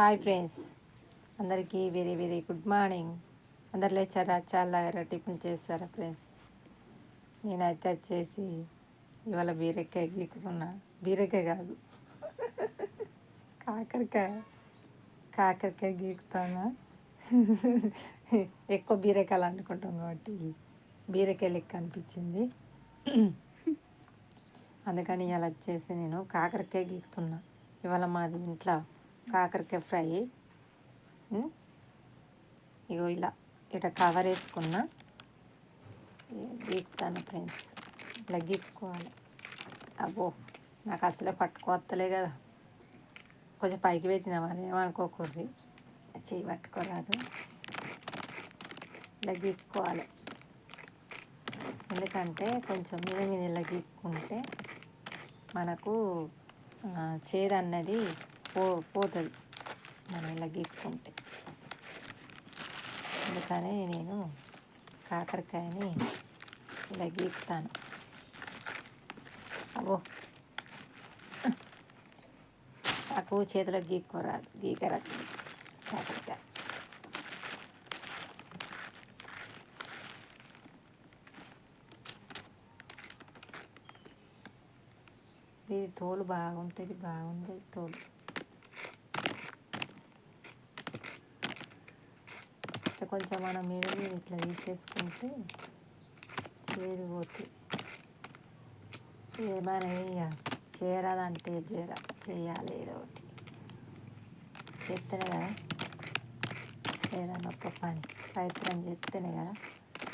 Hi friends. అందరికీ very very good morning. అందరు లేచారా? చాలా టిఫిన్ చేస్తారా ఫ్రెండ్స్? నేనైతే వచ్చేసి ఇవాళ బీరకాయ గీకుతున్నా. బీరకాయ కాదు. కాకరకాయ. కాకరకాయ గీకుతానా? ఎక్కువ బీరకాయలు అనుకుంటాం కాబట్టి బీరకాయ లెక్క అనిపించింది. అందుకని ఇవాళ వచ్చేసి నేను కాకరకాయ గీకుతున్నా. ఇవాళ మాది ఇంట్లో కాకరకాయ ఫ్రై. ఇగో ఇలా ఇట్లా కవర్ వేసుకున్నా గీక్తాను ఫ్రెండ్స్. ఇట్లా గీక్కోవాలి. అబ్బో నాకు అసలే పట్టుకోవత్తలే కదా. కొంచెం పైకి పెట్టినా మరి ఏమనుకోకూడదు చేయి పట్టుకోరాదు. ఇలా గీక్కోవాలి. ఎందుకంటే కొంచెం మీద మీద ఇలా గీక్కుంటే మనకు చేదన్నది చేదు అన్నది పో పోతుంది. మనం ఇలా గీక్కుంటే. అందుకని నేను కాకరకాయని ఇలా గీకుతాను. అవో నాకు చేతిలో గీక్కోరాదు. గీకరాదు. కాకరకాయ. ఇది తోలు బాగుంటుంది. బాగుంది తోలు. ఇట్లా కొంచెం మనం మీద మీద ఇట్లా తీసేసుకుంటే చేదు పోతే ఏమైనా ఇక చేయరాదంటే చేయరా చేయాలి ఏదో ఒకటి. చేస్తేనే కదా? ఏదైనా ఒక పని. ప్రయత్నం చేస్తేనే కదా?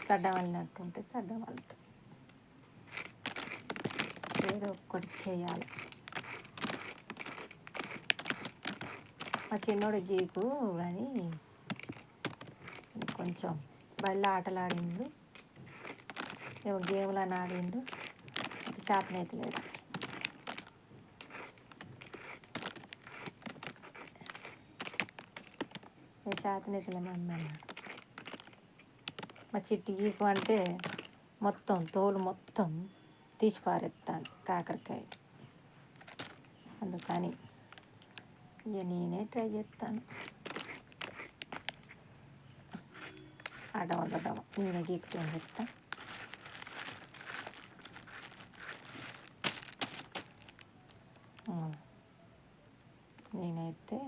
సడ్డం వల్లినట్టు ఉంటే సడ్డం వలుతుంది ఏదో ఒక్కటి చేయాలి. మా చిన్నోడు గీకు కానీ కొంచెం బళ్ళ ఆటలాడిండు. ఏమో గేమ్లు అని ఆడిండు. చేతనైతే లేదు. మా అమ్మ మా చిట్టి గీకు అంటే మొత్తం తోలు మొత్తం తీసి పారేస్తాను కాకరకాయ. అందుకని ఇక నేనే ట్రై చేస్తాను అడవ గడవ నేను గీకుతాను చెప్తా నేనైతే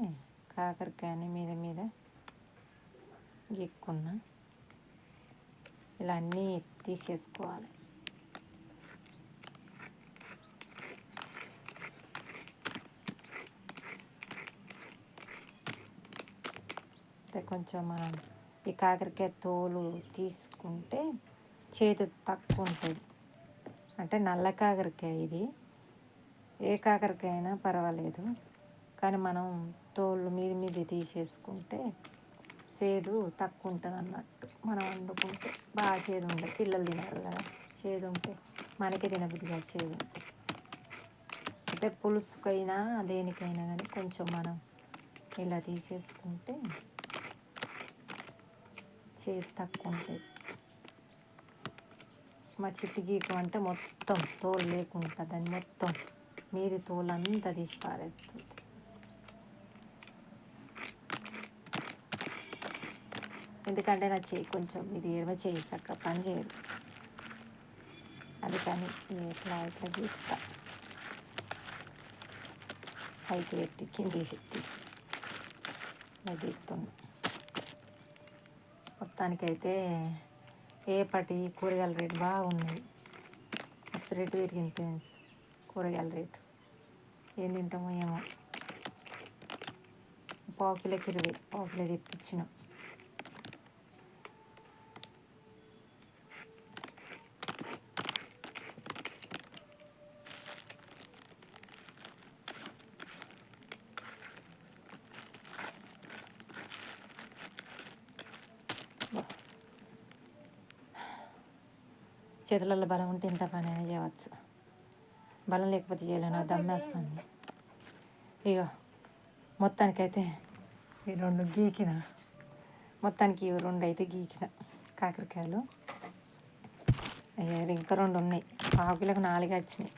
కాకరకాయని మీద మీద గీక్కున్నా ఇలా అన్నీ తీసేసుకోవాలి. అయితే కొంచెం మనం ఈ కాకరకాయ తోలు తీసుకుంటే చేదు తక్కువ ఉంటుంది అంటే నల్ల కాకరకాయ ఇది. ఏ కాకరకాయ అయినా పర్వాలేదు. కానీ మనం తోలు మీద మీద తీసేసుకుంటే చేదు తక్కువ ఉంటుంది అన్నట్టు మనం వండుకుంటే బాగా చేదు ఉంటుంది పిల్లలు తినాలి కదా. చేదు ఉంటే మనకే తినబుద్దిగా చేదు. అంటే పులుసుకైనా దేనికైనా కానీ కొంచెం మనం ఇలా తీసేసుకుంటే చేదు తక్కువ ఉంటుంది మా చిట్టి గీకు అంటే మొత్తం తోలు లేకుండా దాన్ని మొత్తం మీది తోలు అంతా తీసి పారేస్తుంది. ఎందుకంటే నా చేయి కొంచెం ఇది ఎడమ చేయి చక్క పని చేయదు. అందుకని ఇట్లా ఇట్లా గీస్తా పైకి పెట్టి కింది పెట్టి. ఇలా గీస్తున్నా మొత్తానికైతే ఏపటి కూరగాయల రేటు బాగున్నాయి మస్తు రేటు పెరిగింది ఫ్రెండ్స్ కూరగాయల రేటు. ఏం తింటామో ఏమో. పావు కిలోకి ఇరవై పావు కిలో తెప్పించినాం. చేతులలో బలం ఉంటే ఇంత పని అయినా చేయవచ్చు. బలం లేకపోతే చేయలేను దమ్మేస్తుంది ఇక మొత్తానికైతే ఈ రెండు గీకిన మొత్తానికి ఈ రెండు అయితే గీకిన కాకరకాయలు. అయ్యా ఇంకా రెండు ఉన్నాయి. పావు కిలోకి నాలుగు వచ్చినాయి.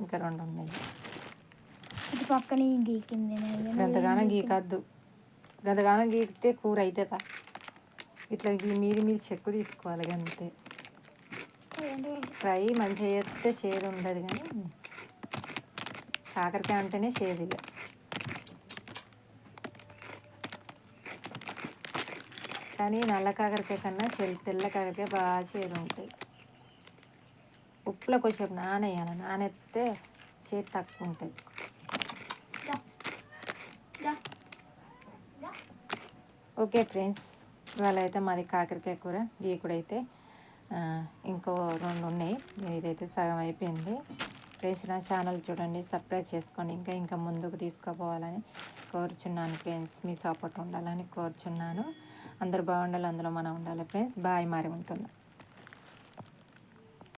ఇంకా రెండు ఉన్నాయి. పక్కన గీకింది గంతగానం గీకద్దు. గంతగానం గీకితే కూర అవుతుందా ఇట్లా గీ మీది మీది చెక్కు తీసుకోవాలి అంతే ఫ్రై మంచిగా చేస్తే చేదు ఉండదు కానీ కాకరకాయ అంటేనే చేదు ఇక. కానీ నల్ల కాకరకాయ కన్నా చెల్ తెల్ల కాకరకాయ బాగా చేదు ఉంటాయి ఉప్పులో కొంచెం నానేయాలి. నానెత్తే చేతి తక్కువ ఉంటుంది. ఓకే ఫ్రెండ్స్ ఇవాళ అయితే మాది కాకరకాయ కూర గీ కూడా అయితే ఇంకో రెండు ఉన్నాయి ఇదైతే సగం అయిపోయింది. ఫ్రెండ్స్ నా ఛానల్ చూడండి సబ్స్క్రైబ్ చేసుకోండి. ఇంకా ఇంకా ముందుకు తీసుకుపోవాలని కోరుచున్నాను ఫ్రెండ్స్. మీ సపోర్ట్ ఉండాలని కోరుచున్నాను. అందరు బాగుండాలి అందులో మనం ఉండాలి ఫ్రెండ్స్. బాయ్ మరి ఉంటున్నాను